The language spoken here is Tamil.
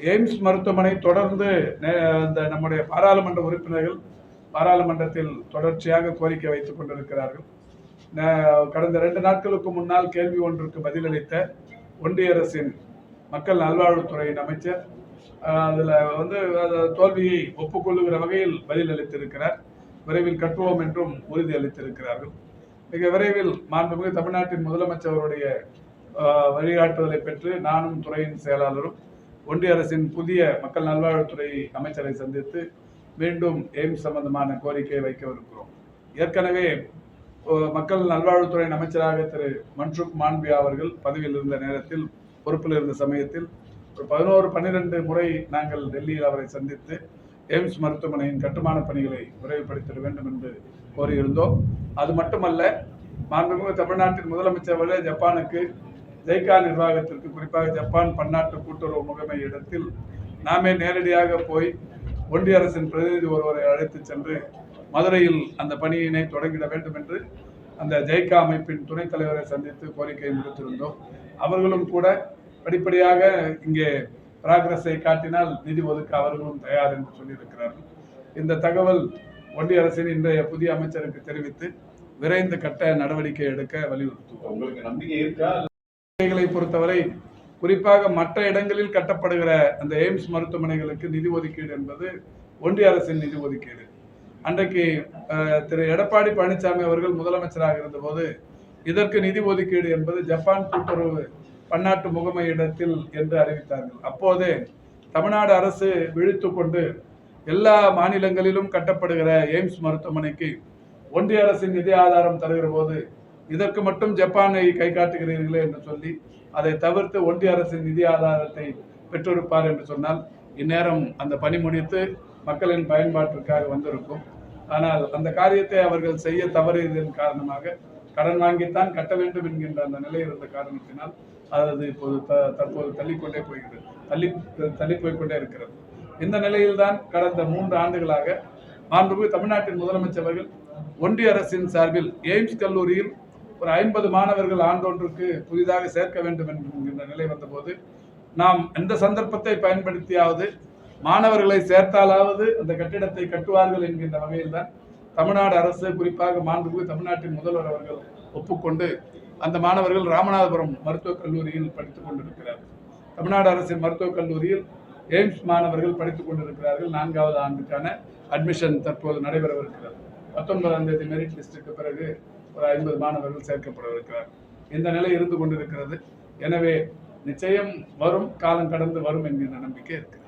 எய்ம்ஸ் மருத்துவமனை தொடர்ந்து நே- இந்த நம்முடைய பாராளுமன்ற உறுப்பினர்கள் பாராளுமன்றத்தில் தொடர்ச்சியாக கோரிக்கை வைத்துக் கொண்டிருக்கிறார்கள். கடந்த ரெண்டு நாட்களுக்கு முன்னால் கேள்வி ஒன்றுக்கு பதிலளித்த ஒன்றிய அரசின் மக்கள் நல்வாழ்வுத்துறையின் அமைச்சர் அதில் வந்து தோல்வியை ஒப்புக்கொள்ளுகிற வகையில் பதில் அளித்திருக்கிறார் விரைவில் கட்டுவோம் என்றும் உறுதியளித்திருக்கிறார்கள். மிக விரைவில் மாண்புமிகு தமிழ்நாட்டின் முதலமைச்சருடைய அஹ், வழிகாட்டுதலை பெற்று நானும் துறையின் செயலாளரும் ஒன்றிய அரசின் புதிய மக்கள் நல்வாழ்வுத்துறை அமைச்சரை சந்தித்து மீண்டும் எய்ம்ஸ் சம்பந்தமான கோரிக்கையை வைக்கவிருக்கிறோம். ஏற்கனவே மக்கள் நல்வாழ்வுத்துறையின் அமைச்சராக திரு. மன்சுக் மாண்பியா அவர்கள் பதவியில் இருந்த நேரத்தில் பொறுப்பில் இருந்த சமயத்தில் ஒரு பதினோரு பன்னிரெண்டு முறை நாங்கள் டெல்லியில் அவரை சந்தித்து எய்ம்ஸ் மருத்துவமனையின் கட்டுமான பணிகளை விரைவுபடுத்திட வேண்டும் என்று கோரியிருந்தோம். அது மட்டுமல்ல மாண்புமிகு தமிழ்நாட்டின் முதலமைச்சர் அவர்களே ஜப்பானுக்கு ஜெய்கா நிர்வாகத்திற்கு குறிப்பாக ஜப்பான் பன்னாட்டு கூட்டுறவு முகமை இடத்தில் நாமே நேரடியாக போய் ஒன்றிய அரசின் பிரதிநிதி ஒருவரை அழைத்து சென்று மதுரையில் அந்த பணியினை தொடங்கிட வேண்டும் என்று அந்த ஜெய்கா அமைப்பின் துணைத் தலைவரை சந்தித்து கோரிக்கை விடுத்திருந்தோம். அவர்களும் கூட படிப்படியாக இங்கே பிராகிரஸை காட்டினால் நிதி ஒதுக்க அவர்களும் தயார் என்று சொல்லியிருக்கிறார்கள். இந்த தகவல் ஒன்றிய அரசின் இன்றைய புதிய அமைச்சருக்கு தெரிவித்து விரைந்து கட்ட நடவடிக்கை எடுக்க வலியுறுத்துவோம் உங்களுக்கு நம்பிக்கை இருக்கா? மருத்துவமனைகளை பொறுத்தவரை குறிப்பாக மற்ற இடங்களில் கட்டப்படுகிற அந்த எய்ம்ஸ் மருத்துவமனைகளுக்கு நிதி ஒதுக்கீடு என்பது ஒன்றிய அரசின் நிதி ஒதுக்கீடு. அன்றைக்கு திரு. எடப்பாடி பழனிசாமி அவர்கள் முதலமைச்சராக இருந்தபோது இதற்கு நிதி ஒதுக்கீடு என்பது ஜப்பான் கூட்டுறவு பன்னாட்டு முகமையிடத்தில் என்று அறிவித்தார்கள். அப்போது தமிழ்நாடு அரசு விழித்து கொண்டு எல்லா மாநிலங்களிலும் கட்டப்படுகிற எய்ம்ஸ் மருத்துவமனைக்கு ஒன்றிய அரசின் நிதி ஆதாரம் தருகிற போது இதற்கு மட்டும் ஜப்பானை கை காட்டுகிறீர்களே என்று சொல்லி அதை தவிர்த்து ஒன்றிய அரசின் நிதி ஆதாரத்தை பெற்றிருப்பார் என்று சொன்னால் இந்நேரம் அந்த பணி முடித்து மக்களின் பயன்பாட்டிற்காக வந்திருக்கும். ஆனால் அந்த காரியத்தை அவர்கள் செய்ய தவறியதன் காரணமாக கடன் வாங்கித்தான் கட்ட வேண்டும் என்கின்ற அந்த நிலை இருந்த காரணத்தினால் அது இப்போது த- தற்போது தள்ளிக்கொண்டே போகிறது. தள்ளி தள்ளி போய்க்கொண்டே இருக்கிறது. இந்த நிலையில்தான் கடந்த மூன்று ஆண்டுகளாக மாண்புமிகு தமிழ்நாட்டின் முதலமைச்சர்கள் ஒன்றிய அரசின் சார்பில் எய்ம்ஸ் கல்லூரியில் ஒரு ஐம்பது மாணவர்கள் ஆண்டொன்றுக்கு புதிதாக சேர்க்க வேண்டும் என்கின்ற நிலை வந்தபோது நாம் எந்த சந்தர்ப்பத்தை பயன்படுத்தியாவது மாணவர்களை சேர்த்தாலாவது அந்த கட்டிடத்தை கட்டுவார்கள் என்கின்ற வகையில்தான் தமிழ்நாடு அரசு குறிப்பாக மாண்புமிகு தமிழ்நாட்டின் முதல்வர் அவர்கள் ஒப்புக்கொண்டு அந்த மாணவர்கள் ராமநாதபுரம் மருத்துவக் கல்லூரியில் படித்துக் கொண்டிருக்கிறார்கள் தமிழ்நாடு அரசின் மருத்துவக் கல்லூரியில் எய்ம்ஸ் மாணவர்கள் படித்துக் கொண்டிருக்கிறார்கள். நான்காவது ஆண்டுக்கான அட்மிஷன் தற்போது நடைபெறவிருக்கிறது. பத்தொன்பதாம் தேதி மெரிட் லிஸ்டுக்கு பிறகு ஒரு ஐம்பது மாணவர்கள் சேர்க்கப்படவிருக்கிறார். இந்த நிலை இருந்து கொண்டிருக்கிறது. எனவே நிச்சயம் வரும் காலம் கடந்து வரும் என்கின்ற நம்பிக்கை இருக்கிறது.